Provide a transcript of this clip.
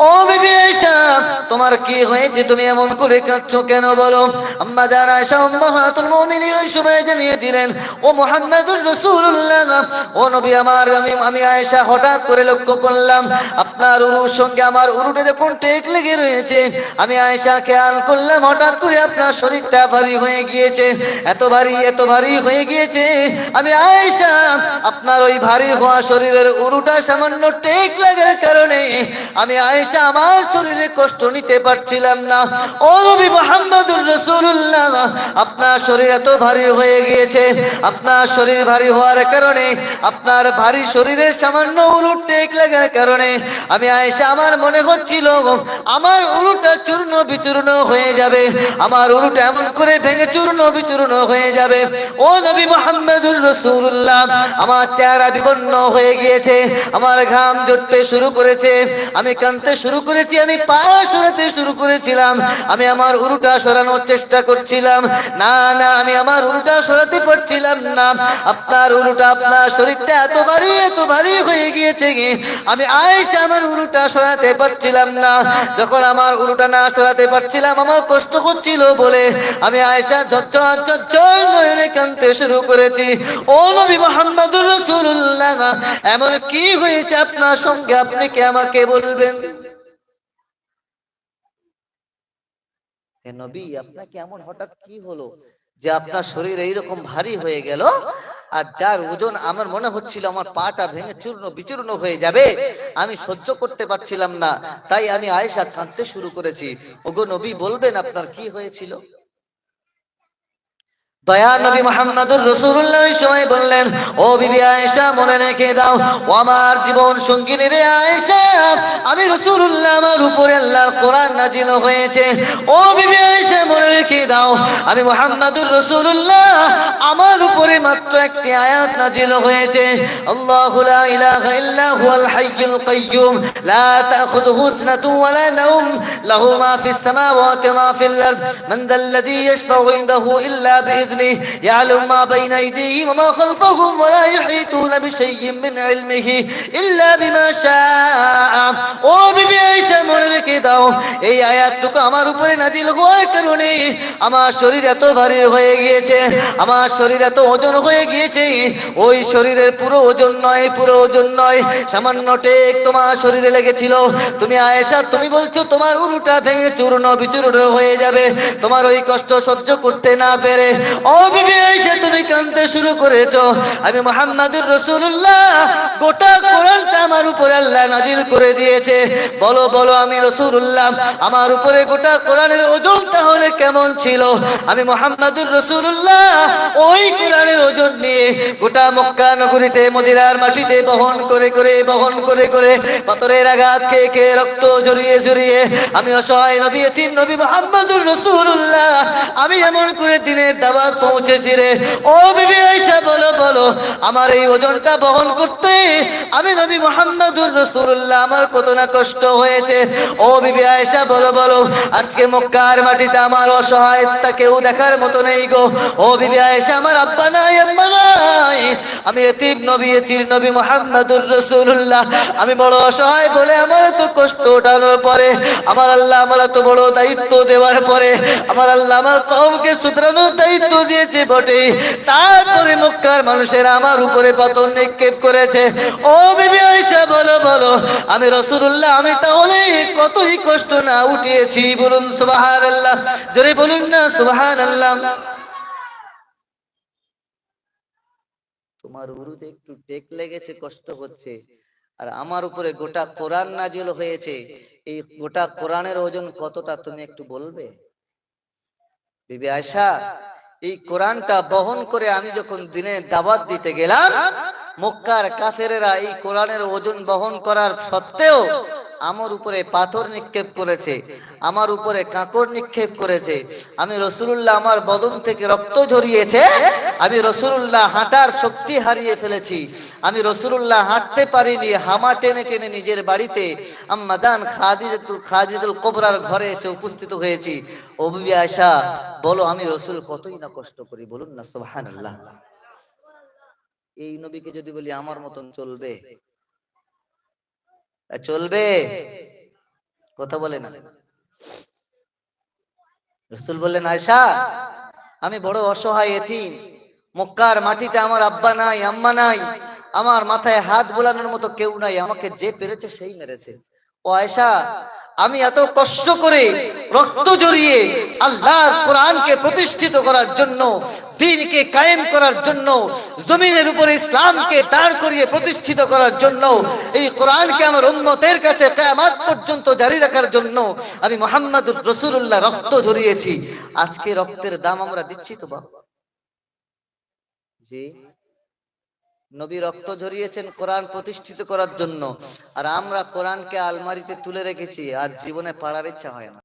ও বিবি আয়েশা তোমার কি হয়েছে? তুমি এমন করে কাঁদছো কেন বলো? আম্মা জান আয়েশা উম্মাহাতুল মুমিনিন ওই সময় জানিয়ে দিলেন, ও মুহাম্মাদুর রাসূলুল্লাহ, ও নবী আমার, আমি আমি আয়েশা হঠাৎ করে লক্ষ্য করলাম, আপনার উরুর সঙ্গে আমার উরুটে যখন টেক লেগে রয়েছে, আমি আয়েশা খেয়াল করলাম, হঠাৎ করে আপনার শরীরটা ভারী হয়ে গিয়েছে, এত ভারী এত ভারী হয়ে গিয়েছে, আমি আয়েশা, আপনার ওই ভারী হওয়া শরীরের উরুটা সামান্য টেক লাগার কারণে, আমি আয়েশা আমার শরীরে কষ্ট নিতে পারছিলাম না। ও নবী মুহাম্মদুর রাসূলুল্লাহ, আপনার শরীর এত ভারী হয়ে গিয়েছে। আপনার শরীর ভারী হওয়ার কারণে, আপনার ভারী শরীরের সামান্য উরু টেক লাগার কারণে, আমি আয়েশা, আমার মনে হচ্ছিল আমার উরুটা চূর্ণ বিচূর্ণ হয়ে যাবে। আমার উরুটা এমন করে ভেঙে চূর্ণ বিচূর্ণ হয়ে যাবে। ও নবী মুহাম্মদুর রাসূলুল্লাহ, আমার চেহারা বিবর্ণ হয়ে গিয়েছে। আমার ঘাম জড়তে শুরু করেছে। আমি কাঁদতে শুরু করেছি। আমি পা সরাতে শুরু করেছিলাম। আমি আমার উরুটা সরানোর চেষ্টা করছিলাম। না না, আমি আমার উরুটা সরাতে পারছিলাম না। আপনার উরুটা আপনার শরীরটা এত ভারী এত ভারী হয়ে গিয়েছে গে আমি আয়েশা আমার উরুটা সরাতে পারছিলাম না। যখন আমার উরুটা না সরাতে পারছিলাম, আমার কষ্ট করছিল বলে আমি আয়সা ঝরঝর নয়নে কাঁদতে শুরু করেছি। ও নবী মুহাম্মদুর রাসূলুল্লাহ, এমন কি হয়েছে আপনার সঙ্গে? আপনি কি আমাকে বলবেন? হে নবী আপনাকে এমন হঠাৎ কি হলো যে আপনার শরীর এইরকম ভারী হয়ে গেল আর যার ওজন আমার মনে হচ্ছিল আমার পাটা ভেঙে চূর্ণ বিচূর্ণ হয়ে যাবে আমি সহ্য করতে পারছিলাম না। তাই আমি আয়েশা কাঁদতে শুরু করেছি। ওগো নবী বলবেন আপনার কি হয়েছিল? দয়া নবী মোহাম্মদুর রসুল্লাহ ওই সময় বললেন ও বিবি আয়েশা মনে রেখে দাও ও আমার জীবন সঙ্গিনী রে আয়েশা আমার উপরে আল্লাহর কোরআন নাজিল হয়েছে। ও বিবি আয়েশা, মনে রেখে দাও, আমি মুহাম্মাদুর রাসূলুল্লাহ আমার উপরে মাত্র একটি আয়াত নাজিল হয়েছে। আল্লাহু লা ইলাহা ইল্লা হুয়াল হাইয়ুল কাইয়্যুম, লা তাখুযুহু সিনাতুন ওয়ালা নাওম, লাহু মা ফিস সামাওয়াতি ফিল আরদ, মান ইনদাহু ইল্লা ইয়ালামু মা বাইনা আইদিহিম ওয়া মা খালফাহুম ওয়া লা ইউহীতুনা মিন ইলমিহি ইল্লা বিমা শাআ। ও বিবি আয়েশা মনে রেখে দাও, এই আয়াতটুকু আমার উপরে নাজিল হওয়ার কারণে আমার শরীর এত ভারী হয়ে গিয়েছে, আমার শরীর এত ওজন হয়ে গিয়েছে, ওই শরীরের পুরো ওজন নয়, পুরো ওজন নয়, সামান্য টেক তোমার শরীরে লেগেছিল। তুমি আয়েশা, তুমি বলছো তোমার উরুটা ভেঙে চূর্ণ বিচূর্ণ হয়ে যাবে, তোমার ওই কষ্ট সহ্য করতে না পেরে। ও বিবি আয়েশা তুমি কাঁদতে শুরু করেছ। আমি মোহাম্মদুর রাসূলুল্লাহ, গোটা কোরআনটা আমার উপরে আল্লাহ নাজিল করে দিয়েছে। বলো বলো আমি রাসূলুল্লাহ, আমার উপরে গোটা কোরআনের ওজন তাহলে কেমন ছিল? আমি মোহাম্মদুর রাসূলুল্লাহ, ওই কোরআনের ওজন নিয়ে গোটা মক্কা নগরীতে, মদিনার মাটিতে বহন করে করে, বহন করে করে পাথরের আঘাত খেয়ে খেয়ে রক্ত জড়িয়ে জড়িয়ে আমি অসহায় নবী এতিম নবী মোহাম্মদুর রাসূলুল্লাহ, আমি এমন করে দিনের দাওয়াত পৌঁছেছি রে। ও বিবি আয়েশা, বলো বলো, আমার এই ওজনটা বহন করতে আমি নবী মোহাম্মদুর রাসূলুল্লাহ, আমার কত না কষ্ট হয়েছে। ও বিবি আয়েশা, বলো বলো, আজকে মক্কার মাটিতে আমার অসহায়তা কেউ দেখার মতো নেই গো। ও বিবি আয়েশা, আমার আব্বা নাই, আম্মা নাই। আমি এতিম নবী এতির নবী মোহাম্মদুর রাসূলুল্লাহ। আমি বড় অসহায় বলে আমার তো কষ্ট ওঠানোর পরে, আমার আল্লাহ আমার এত বড় দায়িত্ব দেওয়ার পরে, আমার আল্লাহ আমার কওমকে শুধরানোর দায়িত্ব দিয়েছে বটে তারপরে মক্কার মানুষের আমার উপরে পতন নিক্ষেপ করেছে। ও বিবি আয়েশা, বলো বলো, আমি রাসূলুল্লাহ আমি তাহলে কতই কষ্ট না উঠিয়েছি, বলুন সুবহানাল্লাহ। জোরে বলুন না সুবহানাল্লাহ। তোমার উরুতে একটু টেক লেগেছে, কষ্ট হচ্ছে। আর আমার উপরে গোটা কোরআন নাজিল হয়েছে। এই গোটা কোরআনের ওজন কতটা, তুমি একটু বলবে? বিবি আয়সা এই কোরআনটা বহন করে আমি যখন দিনে দাওয়াত দিতে গেলাম মক্কার কাফেরেরা এই কোরআনের ওজন বহন করার সত্ত্বেও আমার উপরে পাথর নিক্ষেপ করেছে, আমার উপরে কাঁকড় নিক্ষেপ করেছে। আমি রসুল্লাহ আমার বদন থেকে রক্ত ঝরিয়েছে, আমি রসুল্লাহ হাঁটার শক্তি হারিয়ে ফেলেছি। আমি রসুল্লাহ হাঁটতে পারিনি, হামা টেনে টেনে নিজের বাড়িতে আম্মাদান খাদিজুল কোবরার ঘরে এসে উপস্থিত হয়েছি। ও বিবি আয়সা বলো আমি রসুল কতই না কষ্ট করি, বলুন না, সুবহানাল্লাহ। এই নবীকে যদি বলি আমার মতন চলবে? চলবে? কথা বলে না। রসুল বললেন আয়সা আমি বড় অসহায় এতিম। মক্কার মাটিতে আমার আব্বা নাই আম্মা নাই। আমার মাথায় হাত বোলানোর মতো কেউ নাই। আমাকে যে পেরেছে সেই মেরেছে। ও আয়সা আমি এত কষ্ট করে রক্ত জড়িয়ে আল্লাহর কোরআনকে প্রতিষ্ঠিত করার জন্য, দিনকে কায়েম করার জন্য, জমিনের উপরে ইসলামকে দাঁড় করিয়ে প্রতিষ্ঠিত করার জন্য, এই কোরআনকে আমার উম্মতের কাছে কিয়ামত পর্যন্ত জারি রাখার জন্য আমি মোহাম্মদুর রসুল্লাহ রক্ত ঝরিয়েছি। আজকে রক্তের দাম আমরা দিচ্ছি তো বাবা। নবী রক্ত ঝরিয়েছেন কোরআন প্রতিষ্ঠিত করার জন্য। আর আমরা কোরআনকে আলমারিতে তুলে রেখেছি, আর জীবনে পাড়ার ইচ্ছা হয় না।